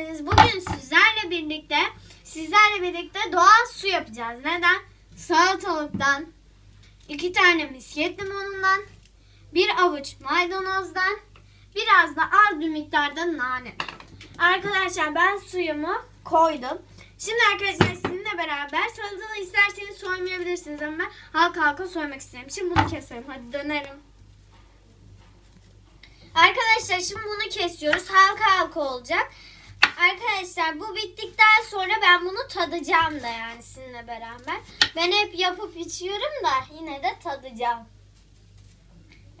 geldiniz. Bugün sizlerle birlikte sizlerle birlikte doğal su yapacağız. Neden? Salatalıktan, iki tane misket limonundan, bir avuç maydanozdan, biraz da az bir miktarda nane. Arkadaşlar ben suyumu koydum. Şimdi arkadaşlar sizinle beraber salatalığı isterseniz soymayabilirsiniz ama ben halka halka soymak isterim. Şimdi bunu keselim. Hadi dönerim. Arkadaşlar şimdi bunu kesiyoruz. Halka halka olacak. Arkadaşlar bu bittikten sonra ben bunu tadacağım da yani sizinle beraber. Ben hep yapıp içiyorum da yine de tadacağım.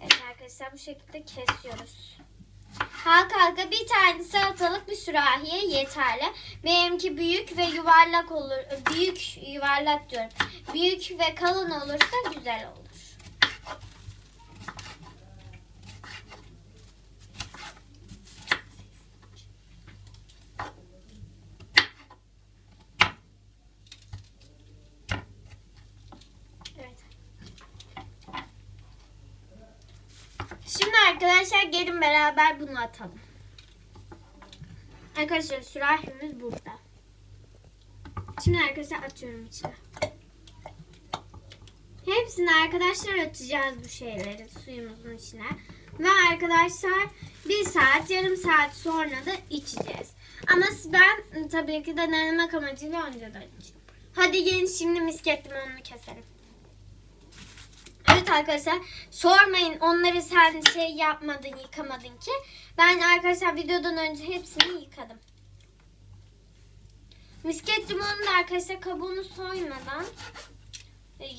Evet arkadaşlar bu şekilde kesiyoruz. Halka halka bir tane salatalık bir sürahiye yeterli. Benimki büyük ve yuvarlak olur. Büyük yuvarlak diyorum. Büyük ve kalın olursa güzel olur. Evet. Şimdi arkadaşlar gelin beraber bunu atalım. Arkadaşlar sürahimiz burada. Şimdi arkadaşlar atıyorum içine. Hepsini arkadaşlar atacağız bu şeyleri suyumuzun içine. Ve arkadaşlar bir saat yarım saat sonra da içeceğiz. Ama ben tabii ki de denemek amacıyla önceden içeceğim. Hadi gelin şimdi misket limonunu keselim. Evet arkadaşlar sormayın onları sen şey yapmadın yıkamadın ki. Ben arkadaşlar videodan önce hepsini yıkadım. Misket limonunu da arkadaşlar kabuğunu soymadan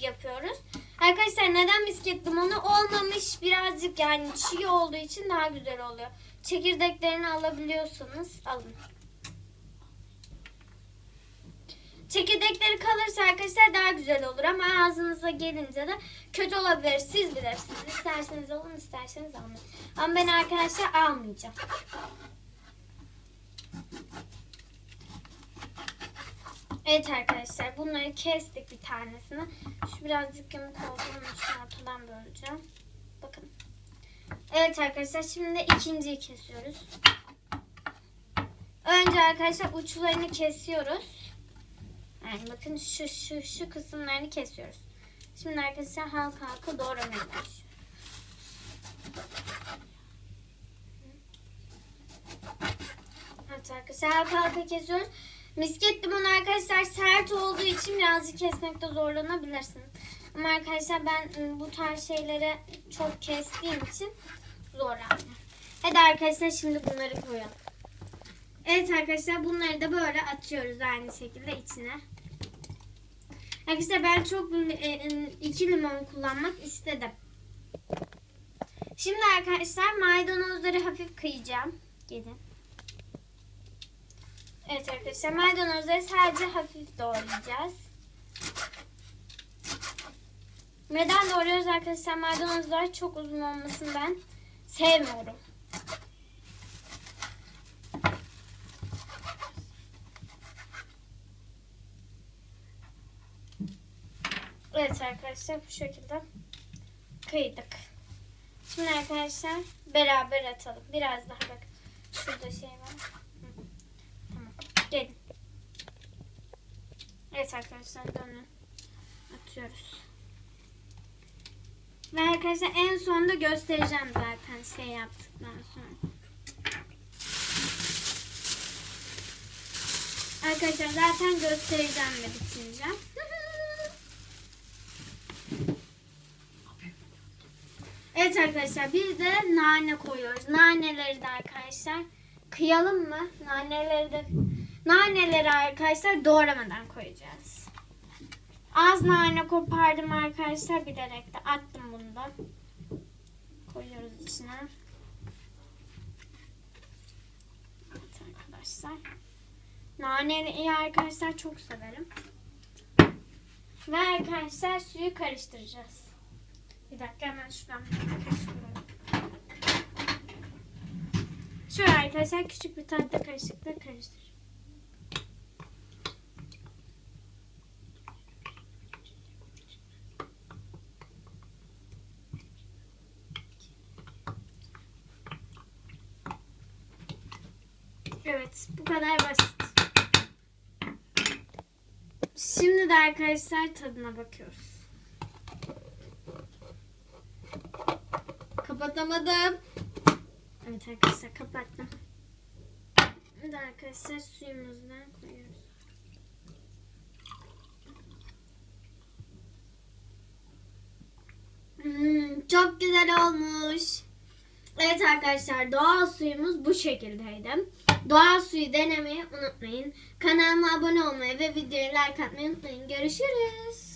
yapıyoruz. Arkadaşlar neden misket limonu olmamış birazcık yani çiğ olduğu için daha güzel oluyor. Çekirdeklerini alabiliyorsanız alın. Çekirdekleri kalırsa arkadaşlar daha güzel olur ama ağzınıza gelince de kötü olabilir. Siz bilirsiniz. İsterseniz alın isterseniz almayın. Ama ben arkadaşlar almayacağım. Evet arkadaşlar bunları kestik bir tanesini. Şu birazcık yamuk olduğunu için ortadan böleceğim. Bakın. Evet arkadaşlar şimdi de ikinciyi kesiyoruz. Önce arkadaşlar uçlarını kesiyoruz. Yani bakın şu şu şu kısımlarını kesiyoruz. Şimdi arkadaşlar halka halka doğramaya başlıyoruz. Evet arkadaşlar halka halka kesiyoruz. Misket limon arkadaşlar sert olduğu için birazcık kesmekte zorlanabilirsiniz. Ama arkadaşlar ben ıı, bu tarz şeyleri çok kestiğim için zorlanmıyorum. Hadi arkadaşlar şimdi bunları koyalım. Evet arkadaşlar bunları da böyle atıyoruz aynı şekilde içine. Arkadaşlar ben çok e, iki limon kullanmak istedim. Şimdi arkadaşlar maydanozları hafif kıyacağım. Gelin. Evet arkadaşlar maydanozları sadece hafif doğrayacağız. Neden doğruyoruz arkadaşlar? Maydanozlar çok uzun olmasını ben sevmiyorum. Evet arkadaşlar bu şekilde kıydık. Şimdi arkadaşlar beraber atalım. Biraz daha bak. Şurada şey var. Tamam. Gelin. Evet arkadaşlar dönün. Atıyoruz. Ve arkadaşlar en sonunda göstereceğim zaten şey yaptıktan sonra. Arkadaşlar zaten göstereceğim de bitince. Evet arkadaşlar bir de nane koyuyoruz. Naneleri de arkadaşlar kıyalım mı? Naneleri de naneleri arkadaşlar doğramadan koyacağız. Az nane kopardım arkadaşlar bilerek de attım bunu da. Koyuyoruz içine. Evet arkadaşlar. Naneyi arkadaşlar çok severim. Ve arkadaşlar suyu karıştıracağız. Bir dakika hemen şuradan karıştırıyorum. Şöyle arkadaşlar küçük bir tahta kaşıkla karıştır. Evet bu kadar basit. Şimdi de arkadaşlar tadına bakıyoruz. Kapatamadım. Evet arkadaşlar kapattım. Şimdi arkadaşlar suyumuzdan koyuyoruz. Hmm, çok güzel olmuş. Evet arkadaşlar doğal suyumuz bu şekildeydi. Doğal suyu denemeyi unutmayın. Kanalıma abone olmayı ve videoyu like atmayı unutmayın. Görüşürüz.